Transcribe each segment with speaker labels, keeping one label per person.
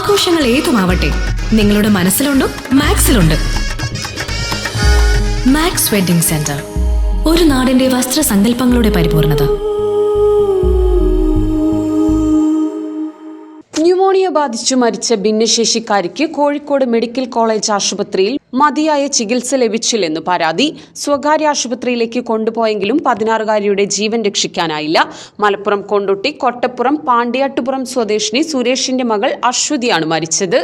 Speaker 1: ആഘോഷങ്ങൾ ഏതുമാവട്ടെ നിങ്ങളുടെ മനസ്സിലുണ്ടോ മാക്സിലുണ്ട്. മാക്സ് വെഡിംഗ് സെന്റർ ഒരു നാടിന്റെ വസ്ത്രസങ്കല്പങ്ങളുടെ പരിപൂർണത.
Speaker 2: ന്യൂമോണിയ ബാധിച്ചു മരിച്ച ഭിന്നശേഷിക്കാരിക്ക് കോഴിക്കോട് മെഡിക്കൽ കോളേജ് ആശുപത്രിയിൽ മതിയായ ചികിത്സ ലഭിച്ചില്ലെന്ന് പരാതി സ്വകാര്യ ആശുപത്രിയിലേക്ക് കൊണ്ടുപോയെങ്കിലും പതിനാറുകാരിയുടെ ജീവൻ രക്ഷിക്കാനായില്ല. മലപ്പുറം കൊണ്ടോട്ടി കൊട്ടപ്പുറം പാണ്ടിയാട്ടുപുറം സ്വദേശിനി സുരേഷിന്റെ മകൾ അശ്വതിയാണ് മരിച്ചത്.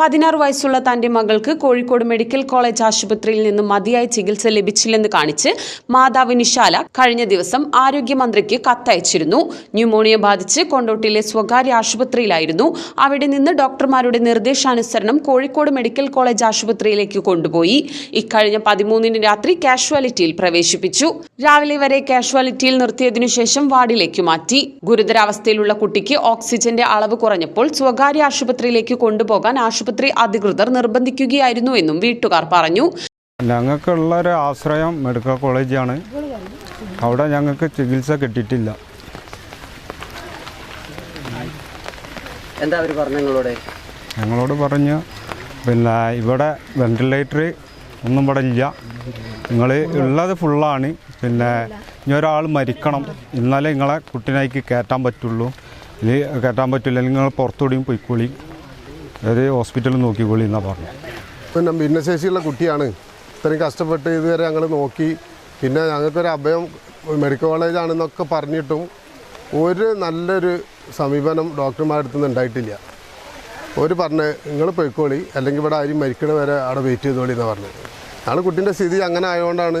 Speaker 2: പതിനാറ് വയസ്സുള്ള തന്റെ മകൾക്ക് കോഴിക്കോട് മെഡിക്കൽ കോളേജ് ആശുപത്രിയിൽ നിന്ന് മതിയായ ചികിത്സ ലഭിച്ചില്ലെന്ന് കാണിച്ച് മാതാവ് നിശാല കഴിഞ്ഞ ദിവസം ആരോഗ്യമന്ത്രിക്ക് കത്തയച്ചിരുന്നു. ന്യൂമോണിയ ബാധിച്ച് കൊണ്ടോട്ടിയിലെ സ്വകാര്യ ആശുപത്രിയിലായിരുന്നു. അവിടെ നിന്ന് ഡോക്ടർമാരുടെ നിർദ്ദേശാനുസരണം കോഴിക്കോട് മെഡിക്കൽ കോളേജ് ആശുപത്രിയിലേക്ക് കൊണ്ടുപോയി. ഇക്കഴിഞ്ഞ പതിമൂന്നിന് രാത്രി കാഷ്വാലിറ്റിയിൽ പ്രവേശിപ്പിച്ചു. രാവിലെ വരെ കാഷ്വാലിറ്റിയിൽ നിർത്തിയതിനു ശേഷം വാർഡിലേക്ക് മാറ്റി. ഗുരുതരാവസ്ഥയിലുള്ള കുട്ടിക്ക് ഓക്സിജന്റെ അളവ് കുറഞ്ഞപ്പോൾ സ്വകാര്യ ആശുപത്രിയിലേക്ക് കൊണ്ടുപോകാൻ ആശുപത്രി അധികൃതർ നിർബന്ധിക്കുകയായിരുന്നു എന്നും വീട്ടുകാർ പറഞ്ഞു.
Speaker 3: ഞങ്ങൾക്കുള്ള ഒരു ആശ്രയം മെഡിക്കൽ കോളേജാണ്. അവിടെ ഞങ്ങൾക്ക് ചികിത്സ കിട്ടിയിട്ടില്ല.
Speaker 4: എന്താ അവർ പറഞ്ഞു
Speaker 3: ഞങ്ങളോട് പറഞ്ഞ് പിന്നെ ഇവിടെ വെന്റിലേറ്റർ ഒന്നും ഇവിടെ ഇല്ല. നിങ്ങൾ ഉള്ളത് ഫുള്ളാണ് പിന്നെ ഇനി ഒരാൾ മരിക്കണം. എന്നാലേ നിങ്ങളെ കുട്ടീനേക്ക് കയറ്റാൻ പറ്റുള്ളൂ. ഇനി കയറ്റാൻ പറ്റില്ല. നിങ്ങൾ പുറത്തുകൂടിയും പൊയ്ക്കോളി. അതായത് ഹോസ്പിറ്റലിൽ നോക്കിക്കോളി എന്നാണ് പറഞ്ഞത്
Speaker 5: പിന്നെ ഭിന്നശേഷിയുള്ള കുട്ടിയാണ്. ഇത്രയും കഷ്ടപ്പെട്ട് ഇതുവരെ ഞങ്ങൾ നോക്കി. പിന്നെ ഞങ്ങൾക്കൊരു അഭയം മെഡിക്കൽ കോളേജാണെന്നൊക്കെ പറഞ്ഞിട്ടും ഒരു നല്ലൊരു സമീപനം ഡോക്ടർമാരുടെ അടുത്തുനിന്ന് ഉണ്ടായിട്ടില്ല. ഒരു പറഞ്ഞ് നിങ്ങൾ പൊയ്ക്കോളി. അല്ലെങ്കിൽ ഇവിടെ ആരും മരിക്കണ വരെ അവിടെ വെയിറ്റ് ചെയ്തോളി എന്ന് പറഞ്ഞത്. ഞങ്ങൾ കുട്ടീന്റെ സ്ഥിതി അങ്ങനെ ആയതുകൊണ്ടാണ്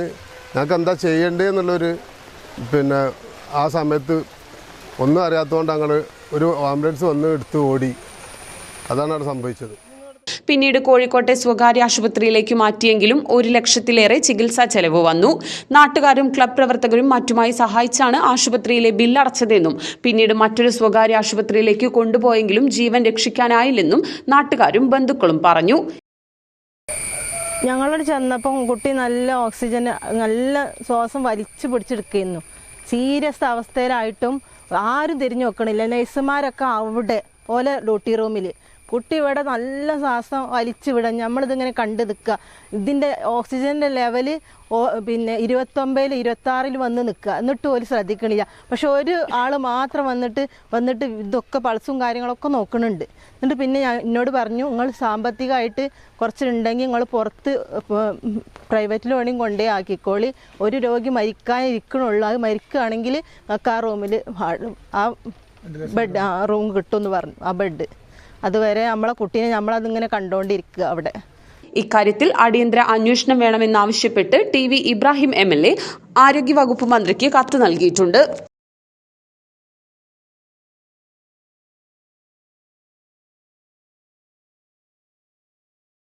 Speaker 5: ഞങ്ങൾക്ക് എന്താ ചെയ്യേണ്ടത് എന്നുള്ളൊരു പിന്നെ ആ സമയത്ത് ഒന്നും അറിയാത്തതുകൊണ്ട് ഞങ്ങൾ ഒരു ആംബുലൻസ് വന്ന് എടുത്ത് ഓടി. അതാണ് അവിടെ സംഭവിച്ചത്.
Speaker 2: പിന്നീട് കോഴിക്കോട്ടെ സ്വകാര്യ ആശുപത്രിയിലേക്ക് മാറ്റിയെങ്കിലും ഒരു ലക്ഷത്തിലേറെ ചികിത്സാ ചെലവ് വന്നു. നാട്ടുകാരും ക്ലബ് പ്രവർത്തകരും മറ്റുമായി സഹായിച്ചാണ് ആശുപത്രിയിലെ ബില്ലടച്ചതെന്നും പിന്നീട് മറ്റൊരു സ്വകാര്യ ആശുപത്രിയിലേക്ക് കൊണ്ടുപോയെങ്കിലും ജീവൻ രക്ഷിക്കാനായില്ലെന്നും നാട്ടുകാരും ബന്ധുക്കളും പറഞ്ഞു.
Speaker 6: ഞങ്ങളോട് ചെന്നപ്പം കുട്ടി നല്ല ഓക്സിജൻ നല്ല ശ്വാസം വലിച്ചു പിടിച്ചെടുക്കുന്നു സീരിയസ് അവസ്ഥയിലായിട്ടും ആരും തിരിഞ്ഞു നോക്കണില്ല. നഴ്സുമാരൊക്കെ അവിടെ ഓലെ ഡ്യൂട്ടി റൂമിൽ കുട്ടി ഇവിടെ നല്ല ശ്വാസം വലിച്ചു വിടാം നമ്മളിതിങ്ങനെ കണ്ടു നിൽക്കുക. ഇതിന്റെ ഓക്സിജന്റെ ലെവൽ പിന്നെ ഇരുപത്തൊമ്പതിൽ ഇരുപത്താറിൽ വന്ന് നിൽക്കുക. എന്നിട്ട് ഒരു ശ്രദ്ധിക്കണില്ല. പക്ഷെ ഒരു ആൾ മാത്രം വന്നിട്ട് വന്നിട്ട് ഇതൊക്കെ പൾസും കാര്യങ്ങളൊക്കെ നോക്കുന്നുണ്ട് എന്നിട്ട് പിന്നെ ഞാൻ എന്നോട് പറഞ്ഞു നിങ്ങൾ സാമ്പത്തികമായിട്ട് കുറച്ചുണ്ടെങ്കിൽ നിങ്ങൾ പുറത്ത് പ്രൈവറ്റിൽ വേണമെങ്കിൽ കൊണ്ടേ ആക്കിക്കോളി. ഒരു രോഗി മരിക്കാൻ ഇരിക്കണുള്ളൂ അത് മരിക്കുകയാണെങ്കിൽ നിങ്ങൾക്ക് ആ റൂമിൽ ആ ബെഡ് ആ റൂം കിട്ടുമെന്ന് പറഞ്ഞു. ആ ബെഡ് അതുവരെ നമ്മളെ കുട്ടീനെ നമ്മളതിങ്ങനെ കണ്ടുകൊണ്ടിരിക്കുക അവിടെ.
Speaker 2: ഇക്കാര്യത്തിൽ അടിയന്തര അന്വേഷണം വേണമെന്നാവശ്യപ്പെട്ട് T V Ibrahim M L A ആരോഗ്യവകുപ്പ് മന്ത്രിക്ക് കത്ത് നൽകിയിട്ടുണ്ട്.